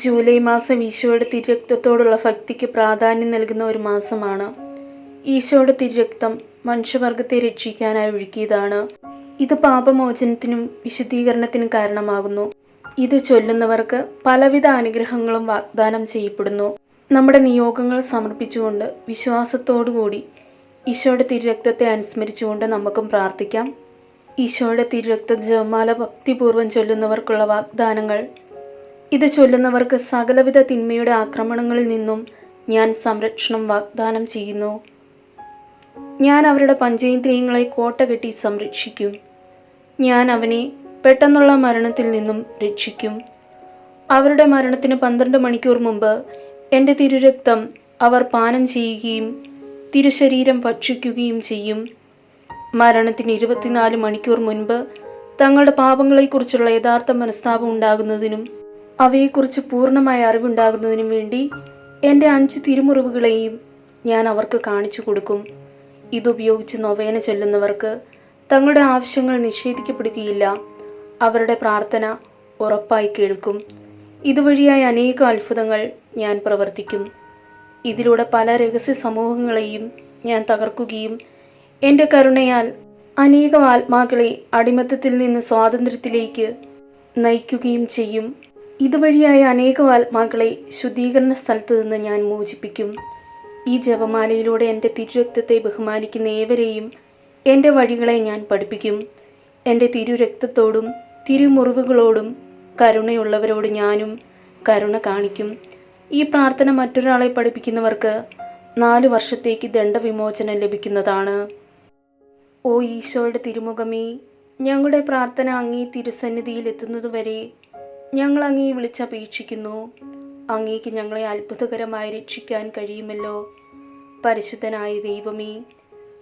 July മാസം ഈശോയുടെ തിരുരക്തത്തോടുള്ള ഭക്തിക്ക് പ്രാധാന്യം നൽകുന്ന ഒരു മാസമാണ്. ഈശോയുടെ തിരുരക്തം മനുഷ്യവർഗത്തെ രക്ഷിക്കാനായി ഒഴുക്കിയതാണ് ഇത് പാപമോചനത്തിനും വിശുദ്ധീകരണത്തിനും കാരണമാകുന്നു. ഇത് ചൊല്ലുന്നവർക്ക് പലവിധ അനുഗ്രഹങ്ങളും വാഗ്ദാനം ചെയ്യപ്പെടുന്നു. നമ്മുടെ നിയോഗങ്ങൾ സമർപ്പിച്ചുകൊണ്ട് വിശ്വാസത്തോടുകൂടി ഈശോയുടെ തിരുരക്തത്തെ അനുസ്മരിച്ചുകൊണ്ട് നമുക്കും പ്രാർത്ഥിക്കാം. ഈശോയുടെ തിരുരക്ത ജപമാല ഭക്തിപൂർവം ചൊല്ലുന്നവർക്കുള്ള വാഗ്ദാനങ്ങൾ ഇത് ചൊല്ലുന്നവർക്ക് സകലവിധ തിന്മയുടെ ആക്രമണങ്ങളിൽ നിന്നും ഞാൻ സംരക്ഷണം വാഗ്ദാനം ചെയ്യുന്നു. ഞാൻ അവരുടെ പഞ്ചേന്ദ്രിയങ്ങളെ കോട്ട കെട്ടി സംരക്ഷിക്കും. ഞാൻ അവനെ പെട്ടെന്നുള്ള മരണത്തിൽ നിന്നും രക്ഷിക്കും. അവരുടെ മരണത്തിന് പന്ത്രണ്ട് മണിക്കൂർ മുമ്പ് എന്റെ തിരുരക്തം അവർ പാനം ചെയ്യുകയും തിരുശരീരം ഭക്ഷിക്കുകയും ചെയ്യും. മരണത്തിന് ഇരുപത്തിനാല് മണിക്കൂർ മുൻപ് തങ്ങളുടെ പാപങ്ങളെക്കുറിച്ചുള്ള യഥാർത്ഥ മനസ്താപം ഉണ്ടാകുന്നതിനും അവയെക്കുറിച്ച് പൂർണമായ അറിവുണ്ടാകുന്നതിനും വേണ്ടി എന്റെ അഞ്ച് തിരുമുറിവുകളെയും ഞാൻ അവർക്ക് കാണിച്ചു കൊടുക്കും. ഇതുപയോഗിച്ച് നൊവേന ചൊല്ലുന്നവർക്ക് തങ്ങളുടെ ആവശ്യങ്ങൾ നിഷേധിക്കപ്പെടുകയില്ല. അവരുടെ പ്രാർത്ഥന ഉറപ്പായി കേൾക്കും. ഇതുവഴിയായി അനേക അത്ഭുതങ്ങൾ ഞാൻ പ്രവർത്തിക്കും. ഇതിലൂടെ പല രഹസ്യ സമൂഹങ്ങളെയും ഞാൻ തകർക്കുകയും എന്റെ കരുണയാൽ അനേകം ആത്മാക്കളെ അടിമത്തത്തിൽ നിന്ന് സ്വാതന്ത്ര്യത്തിലേക്ക് നയിക്കുകയും ചെയ്യും. ഇതുവഴിയായി അനേകം ആത്മാക്കളെ ശുദ്ധീകരണ സ്ഥലത്ത് നിന്ന് ഞാൻ മോചിപ്പിക്കും. ഈ ജപമാലയിലൂടെ എന്റെ തിരുരക്തത്തെ ബഹുമാനിക്കുന്ന ഏവരെയും എന്റെ വഴികളെ ഞാൻ പഠിപ്പിക്കും. എന്റെ തിരുരക്തത്തോടും തിരുമുറിവുകളോടും കരുണയുള്ളവരോട് ഞാനും കരുണ കാണിക്കും. ഈ പ്രാർത്ഥന മറ്റൊരാളെ പഠിപ്പിക്കുന്നവർക്ക് നാല് വർഷത്തേക്ക് ദണ്ഡവിമോചനം ലഭിക്കുന്നതാണ്. ഓ ഈശോയുടെ തിരുമുഖമേ ഞങ്ങളുടെ പ്രാർത്ഥന അങ്ങേ തിരുസന്നിധിയിൽ എത്തുന്നതുവരെ ഞങ്ങൾ അങ്ങേ വിളിച്ചപേക്ഷിക്കുന്നു. അങ്ങേക്ക് ഞങ്ങളെ അത്ഭുതകരമായി രക്ഷിക്കാൻ കഴിയുമല്ലോ. പരിശുദ്ധനായ ദൈവമേ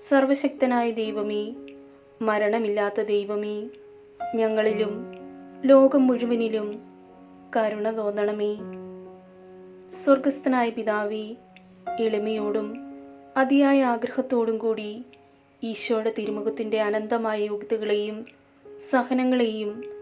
സർവശക്തനായ ദൈവമേ മരണമില്ലാത്ത ദൈവമേ ഞങ്ങളിലും ലോകം മുഴുവനിലും കരുണ തോന്നണമേ. സ്വർഗസ്ഥനായ പിതാവേ എളിമയോടും അതിയായ ആഗ്രഹത്തോടും കൂടി ഈശോയുടെ തിരുമുഖത്തിന്റെ അനന്തമായ യോഗ്യതകളെയും സഹനങ്ങളെയും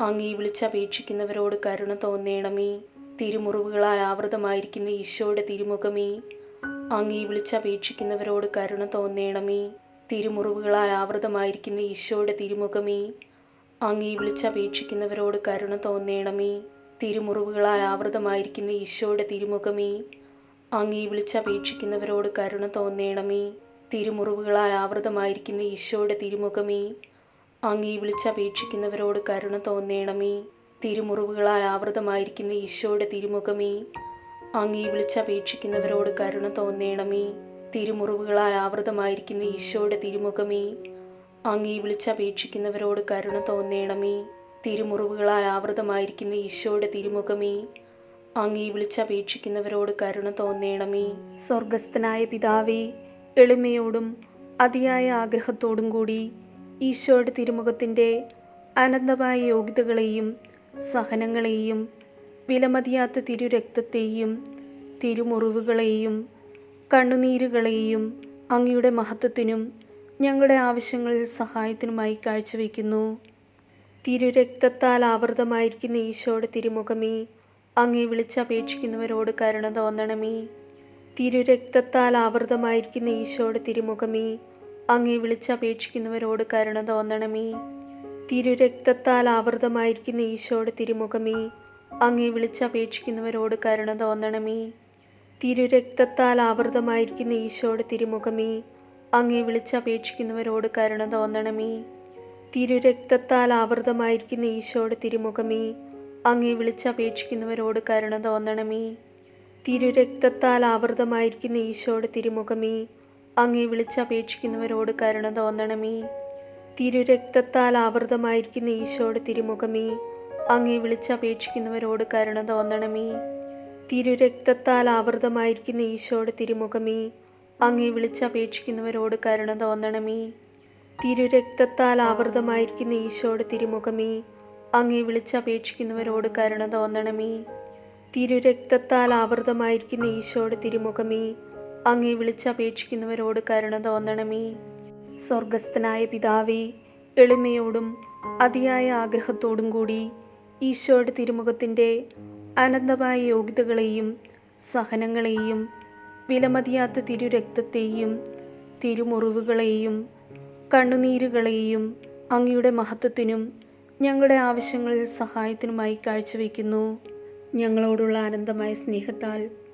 അങ്ങേ വിളിച്ചപേക്ഷിക്കുന്നവരോട് കരുണ തോന്നേണമേ. തിരുമുറിവുകളാൽ ആവൃതമായിരിക്കുന്ന ഈശോയുടെ തിരുമുഖമേ. അങ്ങീ വിളിച്ചപേക്ഷിക്കുന്നവരോട് കരുണ തോന്നേണമേ. തിരുമുറിവുകളാൽ ആവൃതമായിരിക്കുന്ന ഈശോയുടെ തിരുമുഖമേ. അങ്ങീ വിളിച്ചപേക്ഷിക്കുന്നവരോട് കരുണ തോന്നേണമേ. തിരുമുറിവുകളാൽ ആവൃതമായിരിക്കുന്ന ഈശോയുടെ തിരുമുഖമേ. അങ്ങീ വിളിച്ചപേക്ഷിക്കുന്നവരോട് കരുണ തോന്നേണമേ. തിരുമുറിവുകളാൽ ആവൃതമായിരിക്കുന്ന ഈശോയുടെ തിരുമുഖമേ. അങ്ങേ വിളിച്ചപേക്ഷിക്കുന്നവരോട് കരുണ തോന്നേണമേ. തിരുമുറിവുകളാൽ ആവൃതമായിരിക്കുന്ന ഈശോയുടെ തിരുമുഖമേ. അങ്ങേ വിളിച്ചപേക്ഷിക്കുന്നവരോട് കരുണ തോന്നേണമേ. തിരുമുറിവുകളാൽ ആവൃതമായിരിക്കുന്ന ഈശോയുടെ തിരുമുഖമേ. അങ്ങേ വിളിച്ചപേക്ഷിക്കുന്നവരോട് കരുണ തോന്നേണമേ. തിരുമുറിവുകളാൽ ആവൃതമായിരിക്കുന്ന ഈശോയുടെ തിരുമുഖമേ. അങ്ങേ വിളിച്ചപേക്ഷിക്കുന്നവരോട് കരുണ തോന്നേണമേ. സ്വർഗസ്ഥനായ പിതാവേ എളിമയോടും അതിയായ ആഗ്രഹത്തോടും കൂടി ഈശോയുടെ തിരുമുഖത്തിന്റെ അനന്തമായ യോഗ്യതകളെയും സഹനങ്ങളെയും വിലമതിയാത്ത തിരുരക്തത്തെയും തിരുമുറിവുകളെയും കണ്ണുനീരുകളെയും അങ്ങയുടെ മഹത്വത്തിനും ഞങ്ങളുടെ ആവശ്യങ്ങളിൽ സഹായത്തിനുമായി കാഴ്ചവെക്കുന്നു. തിരുരക്തത്താൽ ആവൃതമായിരിക്കുന്ന ഈശോയുടെ തിരുമുഖമേ അങ്ങേ വിളിച്ചപേക്ഷിക്കുന്നവരോട് കരുണ തോന്നണമേ. തിരുരക്തത്താൽ ആവൃതമായിരിക്കുന്ന ഈശോയുടെ തിരുമുഖമേ അങ്ങേ വിളിച്ചപേക്ഷിക്കുന്നവരോട് കരുണ തോന്നണമേ. തിരുരക്തത്താൽ ആവൃതമായിരിക്കുന്ന ഈശോയുടെ തിരുമുഖമേ അങ്ങേ വിളിച്ചപേക്ഷിക്കുന്നവരോട് കരുണ തോന്നണമേ. തിരുരക്തത്താൽ ആവൃതമായിരിക്കുന്ന ഈശോയുടെ തിരുമുഖമേ അങ്ങേ വിളിച്ചപേക്ഷിക്കുന്നവരോട് കരുണ തോന്നണമേ. തിരുരക്തത്താൽ ആവൃതമായിരിക്കുന്ന ഈശോയുടെ തിരുമുഖമേ അങ്ങേ വിളിച്ചപേക്ഷിക്കുന്നവരോട് കരുണ തോന്നണമേ. തിരുരക്തത്താൽ ആവൃതമായിരിക്കുന്ന ഈശോയുടെ തിരുമുഖമേ അങ്ങേ വിളിച്ചപേക്ഷിക്കുന്നവരോട് കരുണ തോന്നണമേ. തിരുരക്തത്താൽ ആവൃതമായിരിക്കുന്ന ഈശോയുടെ തിരുമുഖമേ അങ്ങേ വിളിച്ചപേക്ഷിക്കുന്നവരോട് കരുണ തോന്നണമേ. തിരുരക്തത്താൽ ആവൃതമായിരിക്കുന്ന ഈശോയുടെ തിരുമുഖമേ അങ്ങേ വിളിച്ചപേക്ഷിക്കുന്നവരോട് കരുണ തോന്നണമേ. തിരുരക്തത്താൽ ആവൃതമായിരിക്കുന്ന ഈശോയുടെ തിരുമുഖമേ അങ്ങേ വിളിച്ചപേക്ഷിക്കുന്നവരോട് കരുണ തോന്നണമേ. തിരുരക്തത്താൽ ആവൃതമായിരിക്കുന്ന ഈശോയുടെ തിരുമുഖമേ അങ്ങേ വിളിച്ചപേക്ഷിക്കുന്നവരോട് കരുണ തോന്നണമേ. സ്വർഗസ്ഥനായ പിതാവേ എളിമയോടും അതിയായ ആഗ്രഹത്തോടും കൂടി ഈശോയുടെ തിരുമുഖത്തിന്റെ അനന്തമായ യോഗ്യതകളെയും സഹനങ്ങളെയും വിലമതിയാത്ത തിരുരക്തത്തെയും തിരുമുറിവുകളെയും കണ്ണുനീരുകളെയും അങ്ങയുടെ മഹത്വത്തിനും ഞങ്ങളുടെ ആവശ്യങ്ങളിൽ സഹായത്തിനുമായി കാഴ്ചവെക്കുന്നു ഞങ്ങളോടുള്ള അനന്തമായ സ്നേഹത്താൽ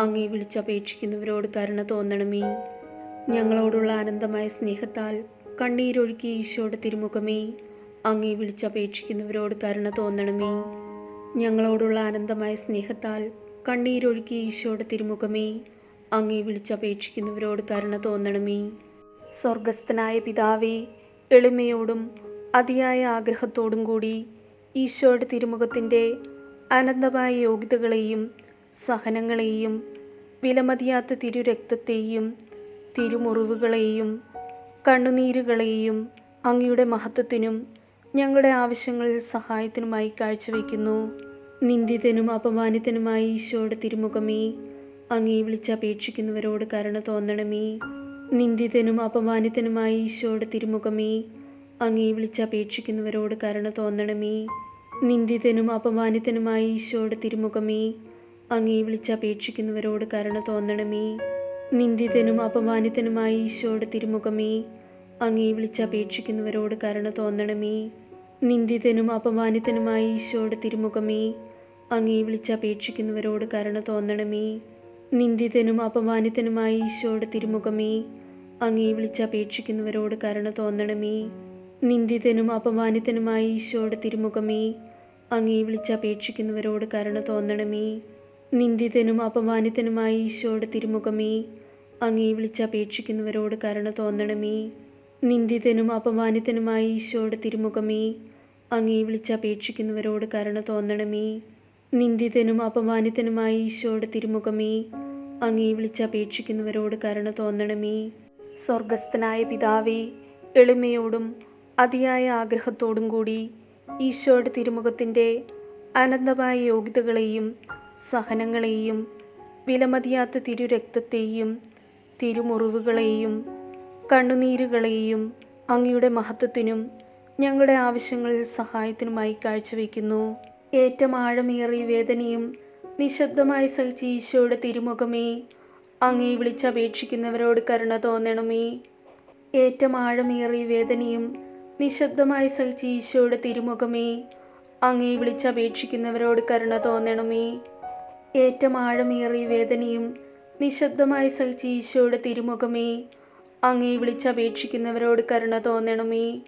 അങ്ങേ വിളിച്ചപേക്ഷിക്കുന്നവരോട് കരുണ തോന്നണമേ. ഞങ്ങളോടുള്ള അനന്തമായ സ്നേഹത്താൽ കണ്ണീരൊഴുക്കി ഈശോയുടെ തിരുമുഖമേ. അങ്ങേ വിളിച്ചപേക്ഷിക്കുന്നവരോട് കരുണ തോന്നണമേ. ഞങ്ങളോടുള്ള അനന്തമായ സ്നേഹത്താൽ കണ്ണീരൊഴുക്കി ഈശോയുടെ തിരുമുഖമേ. അങ്ങേ വിളിച്ചപേക്ഷിക്കുന്നവരോട് കരുണ തോന്നണമേ. സ്വർഗസ്ഥനായ പിതാവേ എളിമയോടും അതിയായ ആഗ്രഹത്തോടും കൂടി ഈശോയുടെ തിരുമുഖത്തിന്റെ അനന്തമായ യോഗ്യതകളെയും സഹനങ്ങളെയും വിലമതിയാത്ത തിരുരക്തത്തെയും തിരുമുറിവുകളെയും കണ്ണുനീരുകളെയും അങ്ങയുടെ മഹത്വത്തിനും ഞങ്ങളുടെ ആവശ്യങ്ങളിൽ സഹായത്തിനുമായി കാഴ്ചവെക്കുന്നു. നിന്ദിതനും അപമാനിതനുമായി ഈശോയുടെ തിരുമുഖമേ അങ്ങേ വിളിച്ചപേക്ഷിക്കുന്നവരോട് കരുണ തോന്നണമേ. നിന്ദിതനും അപമാനിതനുമായി ഈശോയുടെ തിരുമുഖമേ അങ്ങേ വിളിച്ചപേക്ഷിക്കുന്നവരോട് കരുണ തോന്നണമേ. നിന്ദിതനും അപമാനിതനുമായി ഈശോയുടെ തിരുമുഖമേ അങ്ങേ വിളിച്ചപേക്ഷിക്കുന്നവരോട് കരുണ തോന്നണമേ. നിന്ദിതനും അപമാനിതനുമായ ഈശോയുടെ തിരുമുഖമേ. അങ്ങേ വിളിച്ചപേക്ഷിക്കുന്നവരോട് കരുണ തോന്നണമേ. നിന്ദിതനും അപമാനിതനുമായ ഈശോയുടെ തിരുമുഖമേ. അങ്ങേ വിളിച്ചപേക്ഷിക്കുന്നവരോട് കരുണ തോന്നണമേ. നിന്ദിതനും അപമാനിതനുമായ ഈശോയുടെ തിരുമുഖമേ. അങ്ങേ വിളിച്ചപേക്ഷിക്കുന്നവരോട് കരുണ തോന്നണമേ. നിന്ദിതനും അപമാനിതനുമായ ഈശോയുടെ തിരുമുഖമേ. അങ്ങേ വിളിച്ചപേക്ഷിക്കുന്നവരോട് കരുണ തോന്നണമേ. നിന്ദിതനും അപമാനിതനുമായ ഈശോയുടെ തിരുമുഖമേ അങ്ങേ വിളിച്ചപേക്ഷിക്കുന്നവരോട് കരുണ തോന്നണമേ. നിന്ദിതനും അപമാനിതനുമായ ഈശോയുടെ തിരുമുഖമേ അങ്ങേ വിളിച്ചപേക്ഷിക്കുന്നവരോട് കരുണ തോന്നണമേ. നിന്ദിതനും അപമാനിതനുമായ ഈശോയുടെ തിരുമുഖമേ അങ്ങേ വിളിച്ചപേക്ഷിക്കുന്നവരോട് കരുണ തോന്നണമേ. സ്വർഗസ്ഥനായ പിതാവേ എളിമയോടും അതിയായ ആഗ്രഹത്തോടും കൂടി ഈശോയുടെ തിരുമുഖത്തിന്റെ അനന്തമായ യോഗ്യതകളെയും സഹനങ്ങളെയും വിലമതിയാത്ത തിരുരക്തത്തെയും തിരുമുറിവുകളെയും കണ്ണുനീരുകളെയും അങ്ങയുടെ മഹത്വത്തിനും ഞങ്ങളുടെ ആവശ്യങ്ങളിൽ സഹായത്തിനുമായി കാഴ്ചവെക്കുന്നു. ഏറ്റവും ആഴമേറിയ വേദനയും നിശബ്ദമായി സഹിച്ച ഈശോയുടെ തിരുമുഖമേ അങ്ങേ വിളിച്ചപേക്ഷിക്കുന്നവരോട് കരുണ തോന്നണമേ. ഏറ്റവും ആഴമേറിയ വേദനയും നിശബ്ദമായി സഹിച്ച ഈശോയുടെ തിരുമുഖമേ അങ്ങേ വിളിച്ചപേക്ഷിക്കുന്നവരോട് കരുണ തോന്നണമേ. ഏറ്റവും ആഴമേറിയ വേദനയും നിശബ്ദമായി സഹിച്ച ഈശോയുടെ തിരുമുഖമേ. അങ്ങേ വിളിച്ചപേക്ഷിക്കുന്നവരോട് കരുണ തോന്നണമേ.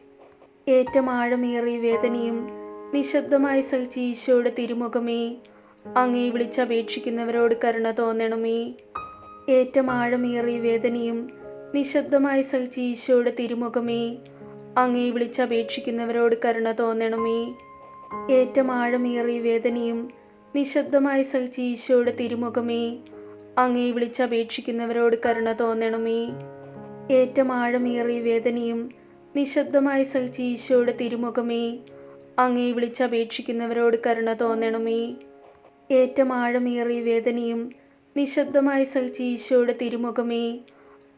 ഏറ്റവും ആഴമേറിയ വേദനയും നിശബ്ദമായി സഹിച്ച ഈശോയുടെ തിരുമുഖമേ. അങ്ങേ വിളിച്ചപേക്ഷിക്കുന്നവരോട് കരുണ തോന്നണമേ. ഏറ്റവും ആഴമേറിയ വേദനയും നിശബ്ദമായി സഹിച്ച ഈശോയുടെ തിരുമുഖമേ. അങ്ങേ വിളിച്ചപേക്ഷിക്കുന്നവരോട് കരുണ തോന്നണമേ. ഏറ്റവും ആഴമേറിയ വേദനയും നിശബ്ദമായി സഹിച്ച ഈശോയുടെ തിരുമുഖമേ. അങ്ങേ വിളിച്ചപേക്ഷിക്കുന്നവരോട് കരുണ തോന്നണമേ. ഏറ്റവും ആഴമേറിയ വേദനയും നിശബ്ദമായി സഹിച്ച ഈശോയുടെ തിരുമുഖമേ. അങ്ങേ വിളിച്ചപേക്ഷിക്കുന്നവരോട് കരുണ തോന്നണമേ. ഏറ്റവും ആഴമേറിയ വേദനയും നിശബ്ദമായി സഹിച്ച ഈശോയുടെ തിരുമുഖമേ.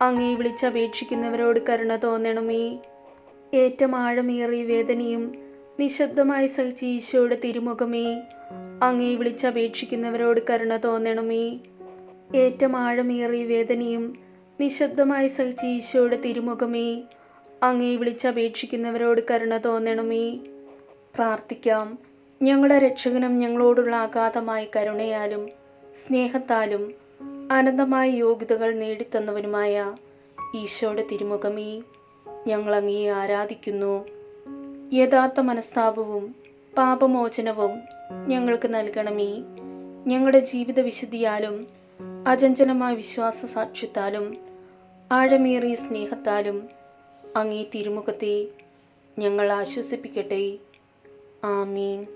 അങ്ങേ വിളിച്ചപേക്ഷിക്കുന്നവരോട് കരുണ തോന്നണമേ. ഏറ്റവും ആഴമേറിയ വേദനയും നിശബ്ദമായി സഹിച്ച ഈശോയുടെ തിരുമുഖമേ അങ്ങേ വിളിച്ചപേക്ഷിക്കുന്നവരോട് കരുണ തോന്നണമേ. ഏറ്റവും ആഴമേറിയ വേദനയും നിശബ്ദമായി സഹിച്ച ഈശോയുടെ തിരുമുഖമേ അങ്ങേ വിളിച്ചപേക്ഷിക്കുന്നവരോട് കരുണ തോന്നണമേ. പ്രാർത്ഥിക്കാം. ഞങ്ങളുടെ രക്ഷകനും ഞങ്ങളോടുള്ള അഗാധമായ കരുണയാലും സ്നേഹത്താലും അനന്തമായ യോഗ്യതകൾ നേടിത്തന്നവനുമായ ഈശോയുടെ തിരുമുഖമേ ഞങ്ങൾ അങ്ങയെ ആരാധിക്കുന്നു. യഥാർത്ഥ മനസ്താപവും പാപമോചനവും ഞങ്ങൾക്ക് നൽകണമേ. ഞങ്ങളുടെ ജീവിത വിശുദ്ധിയാലും അചഞ്ചലമായ വിശ്വാസ സാക്ഷ്യത്താലും ആഴമേറിയ സ്നേഹത്താലും അങ്ങേ തിരുമുഖത്തെ ഞങ്ങൾ ആശ്വസിപ്പിക്കട്ടെ. ആമീൻ.